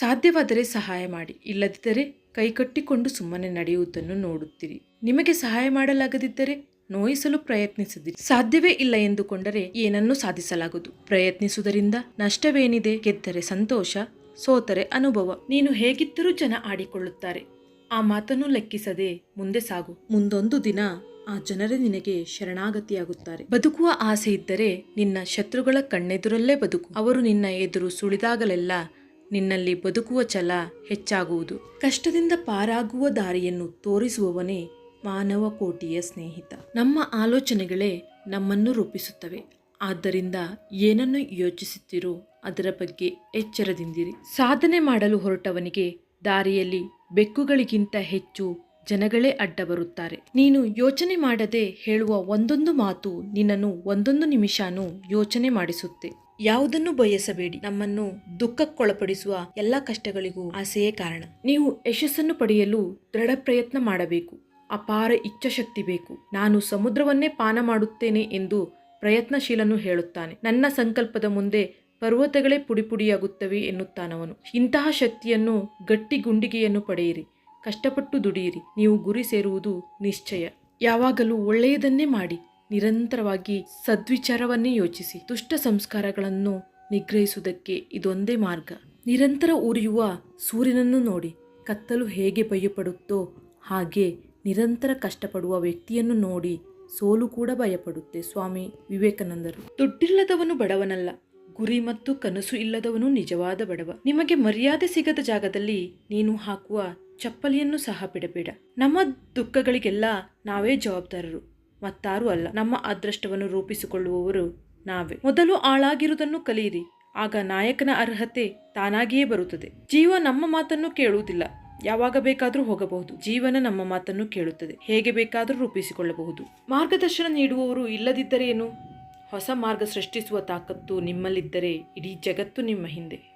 ಸಾಧ್ಯವಾದರೆ ಸಹಾಯ ಮಾಡಿ, ಇಲ್ಲದಿದ್ದರೆ ಕೈಕಟ್ಟಿಕೊಂಡು ಸುಮ್ಮನೆ ನಡೆಯುವುದನ್ನು ನೋಡುತ್ತೀರಿ. ನಿಮಗೆ ಸಹಾಯ ಮಾಡಲಾಗದಿದ್ದರೆ ನೋಯಿಸಲು ಪ್ರಯತ್ನಿಸದಿರಿ. ಸಾಧ್ಯವೇ ಇಲ್ಲ ಎಂದುಕೊಂಡರೆ ಏನನ್ನೂ ಸಾಧಿಸಲಾಗದು. ಪ್ರಯತ್ನಿಸುವುದರಿಂದ ನಷ್ಟವೇನಿದೆ? ಗೆದ್ದರೆ ಸಂತೋಷ, ಸೋತರೆ ಅನುಭವ. ನೀನು ಹೇಗಿದ್ದರೂ ಜನ ಆಡಿಕೊಳ್ಳುತ್ತಾರೆ. ಆ ಮಾತನ್ನು ಲೆಕ್ಕಿಸದೆ ಮುಂದೆ ಸಾಗು. ಮುಂದೊಂದು ದಿನ ಆ ಜನರೇ ನಿನಗೆ ಶರಣಾಗತಿಯಾಗುತ್ತಾರೆ. ಬದುಕುವ ಆಸೆ ಇದ್ದರೆ ನಿನ್ನ ಶತ್ರುಗಳ ಕಣ್ಣೆದುರಲ್ಲೇ ಬದುಕು. ಅವರು ನಿನ್ನ ಎದುರು ಸುಳಿದಾಗಲೆಲ್ಲ ನಿನ್ನಲ್ಲಿ ಬದುಕುವ ಛಲ ಹೆಚ್ಚಾಗುವುದು. ಕಷ್ಟದಿಂದ ಪಾರಾಗುವ ದಾರಿಯನ್ನು ತೋರಿಸುವವನೇ ಮಾನವ ಕೋಟಿಯ ಸ್ನೇಹಿತ. ನಮ್ಮ ಆಲೋಚನೆಗಳೇ ನಮ್ಮನ್ನು ರೂಪಿಸುತ್ತವೆ. ಆದ್ದರಿಂದ ಏನನ್ನು ಯೋಚಿಸುತ್ತೀರೋ ಅದರ ಬಗ್ಗೆ ಎಚ್ಚರದಿಂದಿರಿ. ಸಾಧನೆ ಮಾಡಲು ಹೊರಟವನಿಗೆ ದಾರಿಯಲ್ಲಿ ಬೆಕ್ಕುಗಳಿಗಿಂತ ಹೆಚ್ಚು ಜನಗಳೇ ಅಡ್ಡ ಬರುತ್ತಾರೆ ನೀನು ಯೋಚನೆ ಮಾಡದೆ ಹೇಳುವ ಒಂದೊಂದು ಮಾತು ನಿನ್ನನ್ನು ಒಂದೊಂದು ನಿಮಿಷನೂ ಯೋಚನೆ ಮಾಡಿಸುತ್ತೆ. ಯಾವುದನ್ನು ಬಯಸಬೇಡಿ. ನಮ್ಮನ್ನು ದುಃಖಕ್ಕೊಳಪಡಿಸುವ ಎಲ್ಲ ಕಷ್ಟಗಳಿಗೂ ಆಸೆಯೇ ಕಾರಣ. ನೀವು ಯಶಸ್ಸನ್ನು ಪಡೆಯಲು ದೃಢ ಪ್ರಯತ್ನ ಮಾಡಬೇಕು. ಅಪಾರ ಇಚ್ಛಾಶಕ್ತಿ ಬೇಕು. ನಾನು ಸಮುದ್ರವನ್ನೇ ಪಾನ ಮಾಡುತ್ತೇನೆ ಎಂದು ಪ್ರಯತ್ನಶೀಲನು ಹೇಳುತ್ತಾನೆ. ನನ್ನ ಸಂಕಲ್ಪದ ಮುಂದೆ ಪರ್ವತಗಳೇ ಪುಡಿಪುಡಿಯಾಗುತ್ತವೆ ಎನ್ನುತ್ತಾನವನು. ಇಂತಹ ಶಕ್ತಿಯನ್ನು ಗಟ್ಟಿ ಗುಂಡಿಗೆಯನ್ನು ಪಡೆಯಿರಿ. ಕಷ್ಟಪಟ್ಟು ದುಡಿಯಿರಿ. ನೀವು ಗುರಿ ಸೇರುವುದು ನಿಶ್ಚಯ. ಯಾವಾಗಲೂ ಒಳ್ಳೆಯದನ್ನೇ ಮಾಡಿ. ನಿರಂತರವಾಗಿ ಸದ್ವಿಚಾರವನ್ನೇ ಯೋಚಿಸಿ ದುಷ್ಟ ಸಂಸ್ಕಾರಗಳನ್ನು ನಿಗ್ರಹಿಸುವುದಕ್ಕೆ ಇದೊಂದೇ ಮಾರ್ಗ. ನಿರಂತರ ಉರಿಯುವ ಸೂರ್ಯನನ್ನು ನೋಡಿ ಕತ್ತಲು ಹೇಗೆ ಭಯಪಡುತ್ತೋ ಹಾಗೆ ನಿರಂತರ ಕಷ್ಟಪಡುವ ವ್ಯಕ್ತಿಯನ್ನು ನೋಡಿ ಸೋಲು ಕೂಡ ಭಯಪಡುತ್ತೆ ಸ್ವಾಮಿ ವಿವೇಕಾನಂದರು. ದುಡ್ಡಿಲ್ಲದವನು ಬಡವನಲ್ಲ, ಗುರಿ ಮತ್ತು ಕನಸು ಇಲ್ಲದವನು ನಿಜವಾದ ಬಡವ. ನಿಮಗೆ ಮರ್ಯಾದೆ ಸಿಗದ ಜಾಗದಲ್ಲಿ ನೀನು ಹಾಕುವ ಚಪ್ಪಲಿಯನ್ನು ಸಹ ಬಿಡಬೇಡ. ನಮ್ಮ ದುಃಖಗಳಿಗೆಲ್ಲ ನಾವೇ ಜವಾಬ್ದಾರರು. ಮತ್ತಾರೂ ಅಲ್ಲ, ನಮ್ಮ ಅದೃಷ್ಟವನ್ನು ರೂಪಿಸಿಕೊಳ್ಳುವವರು ನಾವೇ. ಮೊದಲು ಆಳಾಗಿರುವುದನ್ನು ಕಲಿಯಿರಿ, ಆಗ ನಾಯಕನ ಅರ್ಹತೆ ತಾನಾಗಿಯೇ ಬರುತ್ತದೆ. ಜೀವ ನಮ್ಮ ಮಾತನ್ನು ಕೇಳುವುದಿಲ್ಲ, ಯಾವಾಗ ಬೇಕಾದರೂ ಹೋಗಬಹುದು. ಜೀವನ ನಮ್ಮ ಮಾತನ್ನು ಕೇಳುತ್ತದೆ, ಹೇಗೆ ಬೇಕಾದರೂ ರೂಪಿಸಿಕೊಳ್ಳಬಹುದು. ಮಾರ್ಗದರ್ಶನ ನೀಡುವವರು ಇಲ್ಲದಿದ್ದರೇನು ಹೊಸ ಮಾರ್ಗ ಸೃಷ್ಟಿಸುವ ತಾಕತ್ತು ನಿಮ್ಮಲ್ಲಿದ್ದರೆ ಇಡೀ ಜಗತ್ತು ನಿಮ್ಮ ಹಿಂದೆ.